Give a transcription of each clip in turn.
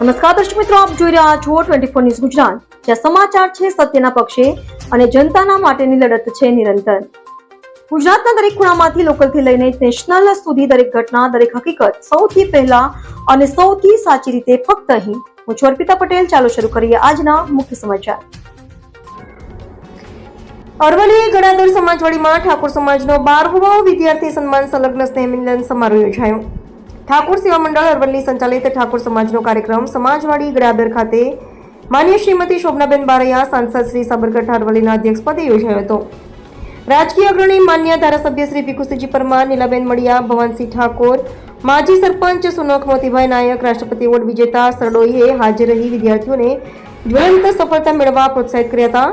નમસ્કાર દર્શક મિત્રો, આપ જોઈ રહ્યા છો ટ્વેન્ટી ફોર ન્યૂઝ ગુજરાત. જ્યાં સમાચાર છે સત્યના પક્ષે અને જનતાના માટેની લડત છે નિરંતર. ગુજરાતના દરેક ખૂણામાંથી લોકલથી લઈને નેશનલ સુધી દરેક ઘટના, દરેક હકીકત સૌથી પહેલા અને સૌથી સાચી રીતે ફક્ત અહીં. હું છું અર્પિતા પટેલ. ચાલો શરૂ કરીએ આજના મુખ્ય સમાચાર. અરવલ્લી ગણાદર સમાજવાડીમાં ઠાકોર સમાજનો બારમો વિદ્યાર્થી સન્માન સંલગ્ન સ્નેહ મિલન સમારોહ યોજાયો. ઠાકોર સેવા મંડળ અરવલ્લી સંચાલિત ઠાકોર સમાજનો કાર્યક્રમ સમાજવાડી ગડાદર ખાતે માન્ય શ્રીમતી શોભનાબેન બારૈયા, સાંસદ શ્રી સાબરકાંઠા અરવલ્લીના અધ્યક્ષપદે યોજાયો હતો. રાજકીય અગ્રણી માન્ય ધારાસભ્ય શ્રી ભીખુસિંહજી પરમાર, નીલાબેન મળિયા ભવનસિંહ ઠાકોર, માજી સરપંચ સુનખ મોતીભાઈ નાયક, રાષ્ટ્રપતિ એવોર્ડ વિજેતા સરડોઈએ હાજર રહી વિદ્યાર્થીઓને જ્વલંત સફળતા મેળવવા પ્રોત્સાહિત કર્યા હતા.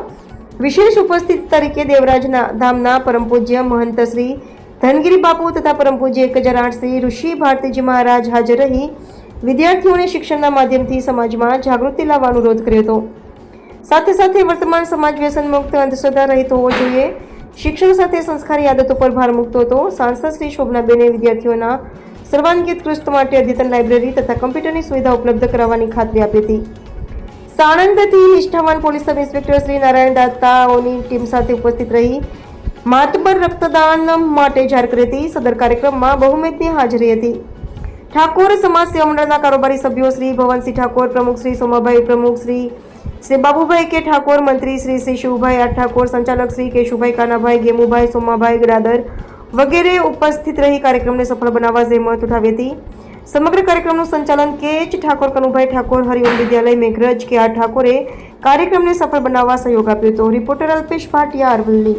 વિશેષ ઉપસ્થિત તરીકે દેવરાજના ધામના પરમ પૂજ્ય મહંત શ્રી ધનગીરી બાપુ તથા પરમ પૂજ્ય એક હજાર આઠ શ્રી ઋષિ ભારતીજી મહારાજ હાજર રહી. વિદ્યાર્થીઓને શિક્ષણના માધ્યમથી સમાજમાં જાગૃતિ લાવવા અનુરોધ કર્યો હતો. સાથે સાથે વર્તમાન સમાજ વ્યસન મુક્ત અંધશ્રદ્ધા રહિત હોવો જોઈએ. શિક્ષણ સાથે સંસ્કારી આદતો પર ભાર મૂકતો હતો. સાંસદ શ્રી શોભનાબેને વિદ્યાર્થીઓના સર્વાંગી ઉત્કૃષ્ટ માટે અદ્યતન લાઇબ્રેરી તથા કમ્પ્યુટરની સુવિધા ઉપલબ્ધ કરાવવાની ખાતરી આપી હતી. સાણંદથી નિષ્ઠાવાન police sub inspector Shri Narayan દાતાઓની team સાથે ઉપસ્થિત રહી. માતબર રક્તદાન માટે જાહેર સદર કાર્યક્રમમાં બહુમેદની હાજરી હતી. ઠાકોર સમાજ સેવા મંડળના કારોબારી સભ્યો શ્રી ભવનસિંહ ઠાકોર, પ્રમુખ શ્રી સોમાભાઈ, પ્રમુખ શ્રી શ્રી બાબુભાઈ કે ઠાકોર, મંત્રી શ્રી શ્રી શિવભાઈ આર ઠાકોર, સંચાલક શ્રી કેશુભાઈ કાનાભાઈ, ગેમુભાઈ, સોમાભાઈ ગ્રાદર વગેરે ઉપસ્થિત રહી કાર્યક્રમને સફળ બનાવવા જહેમત ઉઠાવી હતી. સમગ્ર કાર્યક્રમનું સંચાલન કે એચ ઠાકોર કનુભાઈ ઠાકોર, હરિઓમ વિદ્યાલય, મેઘરજ કે આર ઠાકોરે કાર્યક્રમને સફળ બનાવવા સહયોગ આપ્યો હતો. રિપોર્ટર અલ્પેશ ભાટિયા, અરવલ્લી.